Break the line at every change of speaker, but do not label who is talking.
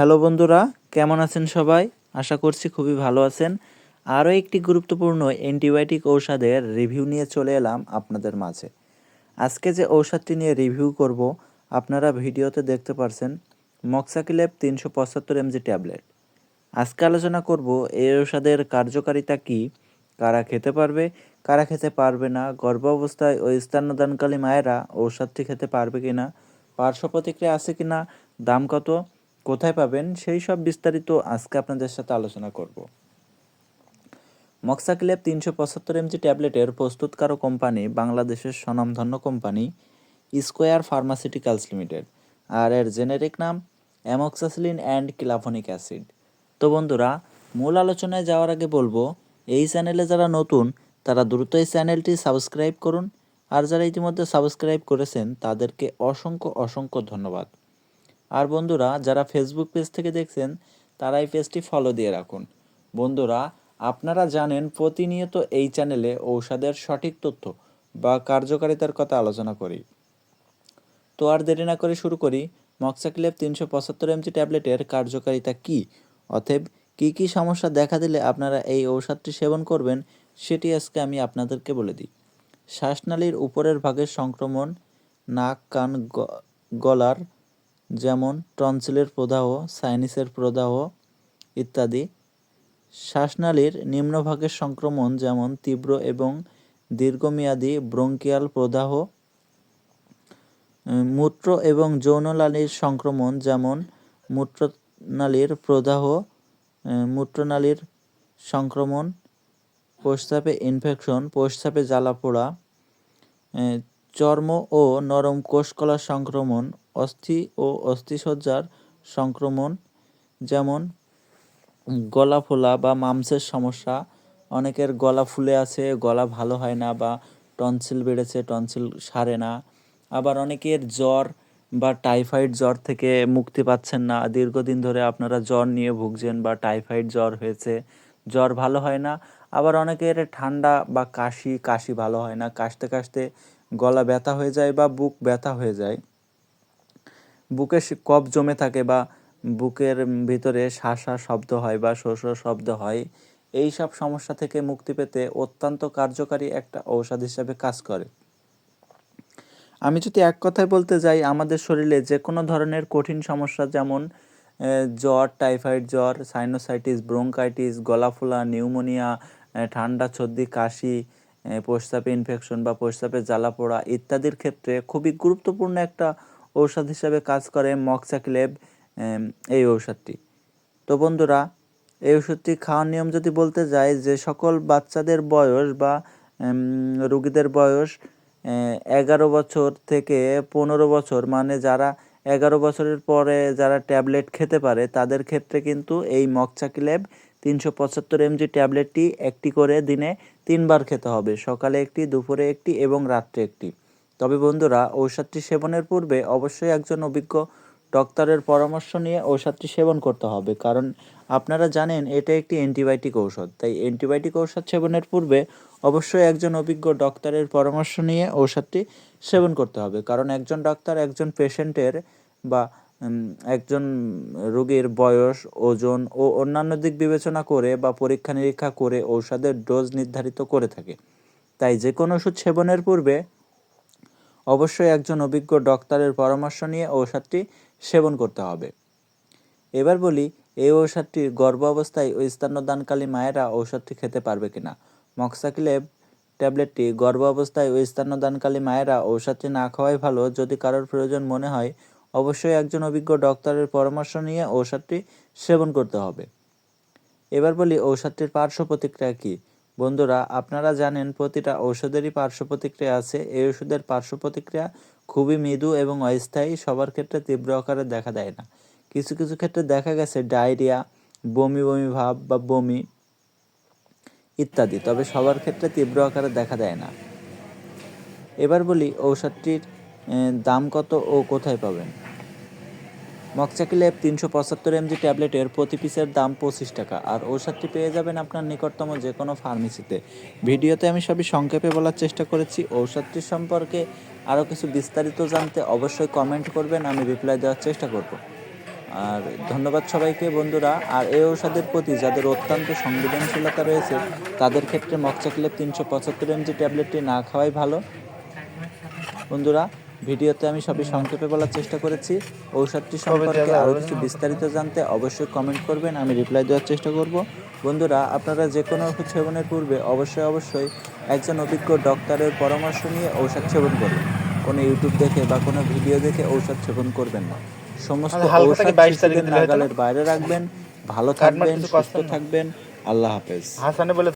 Hello বন্ধুরা, কেমন আছেন সবাই? আশা করছি খুবই ভালো আছেন। আরও একটি গুরুত্বপূর্ণ অ্যান্টিবায়োটিক ঔষধের রিভিউ নিয়ে চলে এলাম আপনাদের মাঝে। আজকে যে ঔষধটি নিয়ে রিভিউ করব, আপনারা ভিডিওতে দেখতে পারছেন মক্সাকিলেব তিনশো পঁচাত্তর এমজি ট্যাবলেট। আজকে আলোচনা করব, এই ঔষধের কার্যকারিতা কী, কারা খেতে পারবে, কারা খেতে পারবে না গর্ভ অবস্থায় ও স্তন্যদানকালী মায়েরা ঔষধটি খেতে পারবে কি না পার্শ্ব প্রতিক্রিয়া আছে কি না দাম কত কোথায় পাবেন, সেই সব বিস্তারিত আজকে আপনাদের সাথে আলোচনা করব। মক্সাক্লেব তিনশো পঁচাত্তর এমজি ট্যাবলেটের প্রস্তুতকারক কোম্পানি, বাংলাদেশের স্বনামধন্য কোম্পানি স্কোয়ার ফার্মাসিউটিক্যালস লিমিটেড আর এর জেনেরিক নাম অ্যামক্সাসিলিন অ্যান্ড ক্লাফোনিক অ্যাসিড তো বন্ধুরা, মূল আলোচনায় যাওয়ার আগে বলব, এই চ্যানেলে যারা নতুন, তারা দ্রুত এই চ্যানেলটি সাবস্ক্রাইব করুন। আর যারা ইতিমধ্যে সাবস্ক্রাইব করেছেন, তাদেরকে অসংখ্য অসংখ্য ধন্যবাদ। আর বন্ধুরা, যারা ফেসবুক পেজ থেকে দেখছেন, তারা এই পেজটি ফলো দিয়ে রাখুন। বন্ধুরা, আপনারা জানেন প্রতিনিয়ত এই চ্যানেলে ঔষধের সঠিক তথ্য বা কার্যকারিতার কথা আলোচনা করি। তো আর দেরি না করে শুরু করি মক্সাক্লেব তিনশো পঁচাত্তর এমজি ট্যাবলেটের কার্যকারিতা কী? অতএব, কী কী সমস্যা দেখা দিলে আপনারা এই ঔষধটি সেবন করবেন, সেটি আজকে আমি আপনাদেরকে বলে দিই। শ্বাসনালীর উপরের ভাগের সংক্রমণ, নাক, কান গলার যেমন টনসিলের প্রদাহ, সাইনিসের প্রদাহ ইত্যাদি। শ্বাসনালীর নিম্নভাগের সংক্রমণ যেমন তীব্র এবং দীর্ঘমেয়াদী ব্রঙ্কিয়াল প্রদাহ মূত্র এবং যৌননালীর সংক্রমণ যেমন মূত্রনালীর প্রদাহ মূত্রনালীর সংক্রমণ প্রস্রাবে ইনফেকশন প্রস্রাবে জ্বালা পোড়া চর্ম ও নরম কোষকলার সংক্রমণ অস্থি ও অস্থিসজ্জার সংক্রমণ, যেমন গলা ফোলা বা মামসের সমস্যা। অনেকের গলা ফুলে আছে, গলা ভালো হয় না বা টনসিল বেড়েছে, টনসিল সারে না। আবার অনেকের জ্বর বা টাইফয়েড জ্বর থেকে মুক্তি পাচ্ছেন না। দীর্ঘদিন ধরে আপনারা জ্বর নিয়ে ভুগছেন বা টাইফয়েড জ্বর হয়েছে। জ্বর ভালো হয় না। আবার অনেকের ঠান্ডা বা কাশি কাশি ভালো হয় না। কাশতে কাশতে গলা ব্যথা হয়ে যায় বা বুক ব্যথা হয়ে যায়। বুকে কফ জমে থাকে বা বুকের ভিতরে শাসা শব্দ হয় বা শোষ শব্দ হয় এই সব সমস্যা থেকে মুক্তি পেতে অত্যন্ত কার্যকারী একটা ঔষধ হিসাবে কাজ করে। আমি যদি এক কথায় বলতে যাই আমাদের শরীরে যে কোনো ধরনের কঠিন সমস্যা যেমন জ্বর টাইফয়েড জ্বর সাইনোসাইটিস ব্রোঙ্কাইটিস গলা ফোলা নিউমোনিয়া ঠান্ডা সর্দি কাশি আহ, প্রস্রাবে ইনফেকশন বা প্রস্রাবে জ্বালা পোড়া ইত্যাদির ক্ষেত্রে খুবই গুরুত্বপূর্ণ একটা ঔষধ হিসাবে কাজ করে মক্সাক্লেব এই ঔষধটি। তো বন্ধুরা, এই ওষুধটি খাওয়ার নিয়ম যদি বলতে যাই, যে সকল বাচ্চাদের বয়স বা রুগীদের বয়স এগারো বছর থেকে পনেরো বছর মানে যারা এগারো বছরের পরে যারা ট্যাবলেট খেতে পারে, তাদের ক্ষেত্রে কিন্তু এই মকচাকিলেব তিনশো পঁচাত্তর এমজি ট্যাবলেটটি একটি করে দিনে তিনবার খেতে হবে। সকালে একটি, দুপুরে একটি এবং রাত্রে একটি। তবে বন্ধুরা, ঔষধটি সেবনের পূর্বে অবশ্যই একজন অভিজ্ঞ ডক্টরের পরামর্শ নিয়ে ঔষধটি সেবন করতে হবে। কারণ আপনারা জানেন, এটা একটি অ্যান্টিবায়োটিক ঔষধ। তাই অ্যান্টিবায়োটিক ঔষধ সেবনের পূর্বে অবশ্যই একজন অভিজ্ঞ ডক্টরের পরামর্শ নিয়ে ঔষধটি সেবন করতে হবে। কারণ একজন ডাক্তার একজন পেশেন্টের বা একজন রোগীর বয়স, ওজন ও অন্যান্য দিক বিবেচনা করে বা পরীক্ষা নিরীক্ষা করে ঔষধের ডোজ নির্ধারিত করে থাকে। তাই যে কোনো ওষুধ সেবনের পূর্বে অবশ্যই একজন অভিজ্ঞ ডক্টরের পরামর্শ নিয়ে ঔষধটি সেবন করতে হবে। এবার বলি, এই ঔষধটি গর্ভ অবস্থায় ও স্তন্যদানকালী মায়েরা ঔষধটি খেতে পারবে কিনা? মক্সাকিলেব ট্যাবলেটটি গর্ভ অবস্থায় ও স্তন্যদানকালী মায়েরা ঔষধটি না খাওয়াই ভালো যদি কারোর প্রয়োজন মনে হয়, অবশ্যই একজন অভিজ্ঞ ডক্টরের পরামর্শ নিয়ে ঔষধটি সেবন করতে হবে। এবার বলি, ঔষধটির পার্শ্ব প্রতিক্রিয়া কী? বন্ধুরা, আপনারা জানেন প্রতিটা ঔষধেরই পার্শ্ব প্রতিক্রিয়া আছে। এই ওষুধের পার্শ্ব প্রতিক্রিয়া খুবই মৃদু এবং অস্থায়ী, সবার ক্ষেত্রে তীব্র আকারে দেখা দেয় না। কিছু কিছু ক্ষেত্রে দেখা গেছে ডায়রিয়া, বমি বমি ভাব বা বমি ইত্যাদি, তবে সবার ক্ষেত্রে তীব্র আকারে দেখা দেয় না। এবার বলি, ঔষধটির দাম কত ও কোথায় পাবেন? মকচাকিলেব তিনশো পঁচাত্তর এমজি ট্যাবলেটের প্রতি পিসের দাম পঁচিশ টাকা। আর ঔষধটি পেয়ে যাবেন আপনার নিকটতম যে কোনো ফার্মেসিতে। ভিডিওতে আমি সবই সংক্ষেপে বলার চেষ্টা করেছি। ঔষধটির সম্পর্কে আরও কিছু বিস্তারিত জানতে অবশ্যই কমেন্ট করবেন, আমি রিপ্লাই দেওয়ার চেষ্টা করব। আর ধন্যবাদ সবাইকে বন্ধুরা। আর এই ঔষধের প্রতি যাদের অত্যন্ত সংবেদনশীলতা রয়েছে, তাদের ক্ষেত্রে মকচাক্লেপ তিনশো পঁচাত্তর এমজি ট্যাবলেটটি না খাওয়াই ভালো। বন্ধুরা ভিডিওতে আমি সবই সংক্ষেপে বলার চেষ্টা করেছি। ঔষধটি সম্পর্কে আরও কিছু বিস্তারিত জানতে অবশ্যই কমেন্ট করবেন আমি রিপ্লাই দেওয়ার চেষ্টা করব। বন্ধুরা আপনারা যে কোনো ওষুধ সেবনের পূর্বে অবশ্যই অবশ্যই একজন অভিজ্ঞ ডক্টরের পরামর্শ নিয়ে ঔষধ সেবন করবেন কোনো ইউটিউব দেখে বা কোনো ভিডিও দেখে ঔষধ সেবন করবেন না। সমস্ত ঔষধ
থেকে 22 তারিখে
শিশুদের
দিলে হতো না?
নাগালের বাইরে রাখবেন ভালো থাকবেন সুস্থ থাকবেন আল্লাহ হাফেজ।
হাসানে বলে